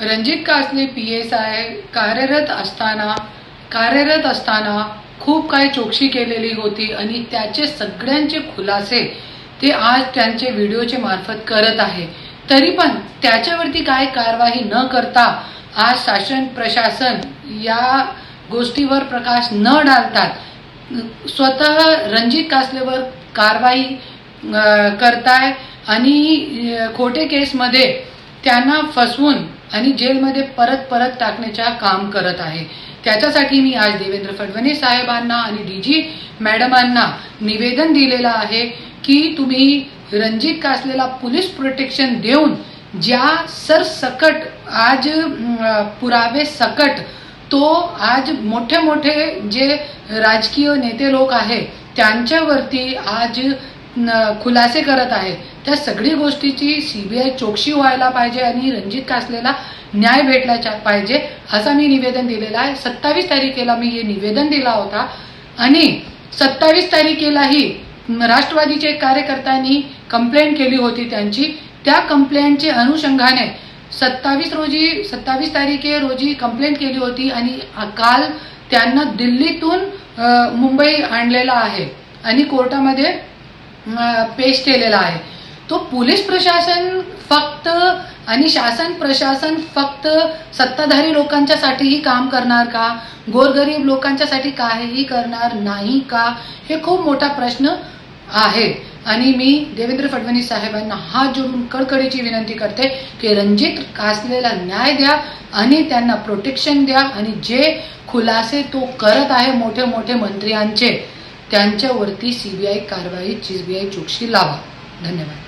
Ranjit Kasle P S I कार्यरत असताना कार्यरत असताना खूप काही चौकशी केलेली होती आणि त्याचे सगळ्यांचे खुलासे ते आज त्यांचे व्हिडिओचे मार्फत करत आहे. तरी पण त्याच्यावरती काय कारवाई न करता आज शासन प्रशासन या गोष्टीवर प्रकाश न डालतात. स्वतः रणजित कासलेवर कारवाई करताय आणि खोटे केसमध्ये त्यांना फसवून आणि जेलमध्ये परत परत टाकण्याच्या काम करत आहे. त्याच्यासाठी मी आज देवेंद्र फडणवीस साहेबांना आणि डी जी मॅडमांना निवेदन दिलेलं आहे की तुम्ही रणजित कासलेला पोलीस प्रोटेक्शन देऊन ज्या सरसकट आज पुरावे सकट तो आज मोठे मोठे जे राजकीय नेते लोक आहे त्यांच्यावरती आज न- खुलासे करत आहे. त्या सगळी गोष्टीची सीबीआय चौकशी व्हायला पाहिजे आणि रणजित कासलेला न्याय भेटला पाहिजे असं मी निवेदन दिलेलं आहे. सत्तावीस तारखेला मी हे निवेदन दिला होता. आणि सत्तावीस तारखेलाही राष्ट्रवादीचे कार्यकर्त्यांनी कंप्लेंट केली होती त्यांची. त्या कंप्लेंटचे अनुषंगाने सत्तावीस रोजी सत्तावीस तारखे रोजी कंप्लेंट केली होती आणि काल त्यांना दिल्लीतून मुंबई आणलेला आहे आणि कोर्टामध्ये पेश केलेला आहे. तो पोलीस प्रशासन फक्त आणि शासन प्रशासन फक्त सत्ताधारी लोकांच्यासाठीही काम करणार का? गोरगरीब लोकांच्यासाठी काहीही करणार नाही का? हे खूप मोठा प्रश्न आहे. आणि मी देवेंद्र फडणवीस साहेबांना हात जोडून कडकडीची विनंती करते की रणजित कासलेला न्याय द्या आणि त्यांना प्रोटेक्शन द्या आणि जे खुलासे तो करत आहे मोठे मोठे मंत्र्यांचे त्यांच्यावरती सीबीआय कारवाई सीबीआय चौकशी लावा. धन्यवाद.